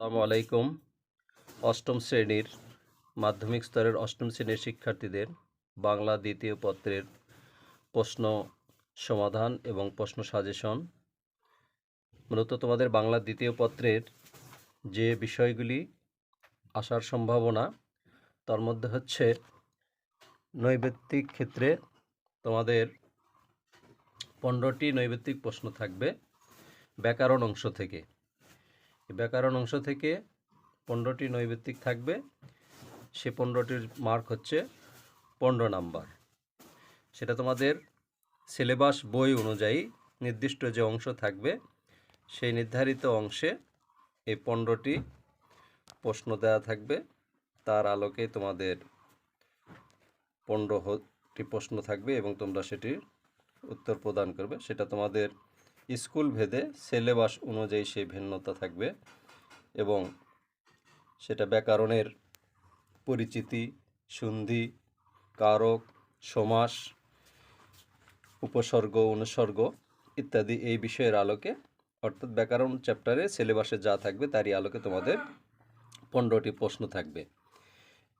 আসসালামু আলাইকুম। অষ্টম শ্রেণির মাধ্যমিক স্তরের অষ্টম শ্রেণির শিক্ষার্থীদের বাংলা দ্বিতীয় পত্রের প্রশ্ন সমাধান এবং প্রশ্ন সাজেশন। মূলত তোমাদের বাংলা দ্বিতীয় পত্রের যে বিষয়গুলি আসার সম্ভাবনা, তার মধ্যে হচ্ছে নৈবেত্তিক ক্ষেত্রে তোমাদের পনেরোটি নৈবেত্তিক প্রশ্ন থাকবে। ব্যাকরণ অংশ থেকে। ব্যাকরণ অংশ থেকে পনেরোটি নৈবেত্তিক থাকবে। সে পনেরোটির মার্ক হচ্ছে পনেরো নাম্বার। সেটা তোমাদের সিলেবাস বই অনুযায়ী নির্দিষ্ট যে অংশ থাকবে, সেই নির্ধারিত অংশে এই পনেরোটি প্রশ্ন দেওয়া থাকবে। তার আলোকে তোমাদের পনেরোটি প্রশ্ন থাকবে এবং তোমরা সেটির উত্তর প্রদান করবে। সেটা তোমাদের স্কুল ভেদে সিলেবাস অনুযায়ী সেই ভিন্নতা থাকবে এবং সেটা ব্যাকরণের পরিচিতি সন্ধি কারক, সমাস, উপসর্গ, অনুসর্গ ইত্যাদি এই বিষয়ের আলোকে, অর্থাৎ ব্যাকরণ চ্যাপ্টারে সিলেবাসে যা থাকবে তারই আলোকে তোমাদের পনেরোটি প্রশ্ন থাকবে।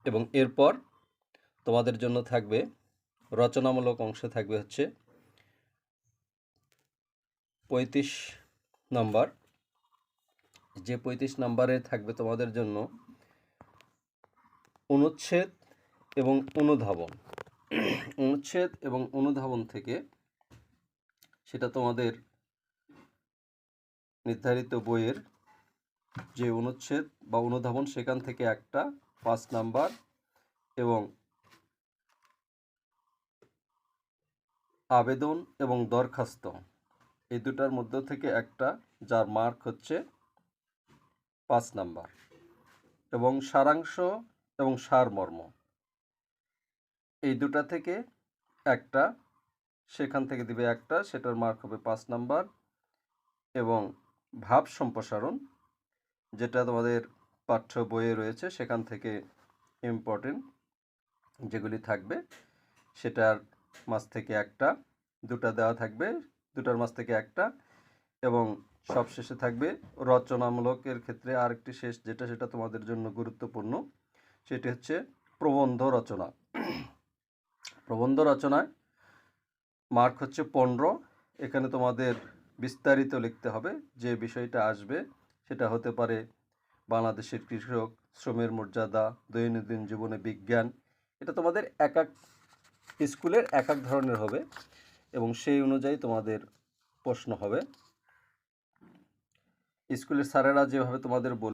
এবং এরপর তোমাদের জন্য থাকবে, রচনামূলক অংশ থাকবে হচ্ছে পঁয়ত্রিশ নাম্বার। যে পঁয়ত্রিশ নাম্বারে থাকবে তোমাদের জন্য অনুচ্ছেদ এবং অনুধাবন। অনুচ্ছেদ এবং অনুধাবন থেকে সেটা তোমাদের নির্ধারিত বইয়ের যে অনুচ্ছেদ বা অনুধাবন সেখান থেকে একটা, পাঁচ নাম্বার এবং আবেদন এবং দরখাস্ত। এই দুটার মধ্য থেকে একটা, যার মার্ক হচ্ছে পাঁচ নাম্বার। এবং সারাংশ এবং সারমর্ম। এই দুটা থেকে একটা, সেখান থেকে দিবে একটা, সেটার মার্ক হবে পাঁচ নাম্বার। এবং ভাব সম্প্রসারণ, যেটা তোমাদের পাঠ্য বইয়ে রয়েছে, সেখান থেকে ইম্পর্টেন্ট যেগুলি থাকবে, সেটার মাছ থেকে একটা, দুটা দেওয়া থাকবে। দুটার মাছ থেকে একটা এবং সবশেষে থাকবে রচনামূলকের ক্ষেত্রে আরেকটি শেষ, যেটা সেটা তোমাদের জন্য গুরুত্বপূর্ণ। সেটি হচ্ছে প্রবন্ধ রচনা। প্রবন্ধ রচনায় মার্ক হচ্ছে পনেরো। এখানে তোমাদের বিস্তারিত লিখতে হবে, যে বিষয়টা আসবে সেটা হতে পারে বাংলাদেশের কৃষক, শ্রমের মর্যাদা, দৈনন্দিন জীবনে বিজ্ঞান। এটা তোমাদের এক এক স্কুলের এক এক ধরনের হবে। এবং সেই অনুযায়ী তোমাদের প্রশ্ন হবে। স্কুলের স্যারেরা যেভাবে তোমাদের বল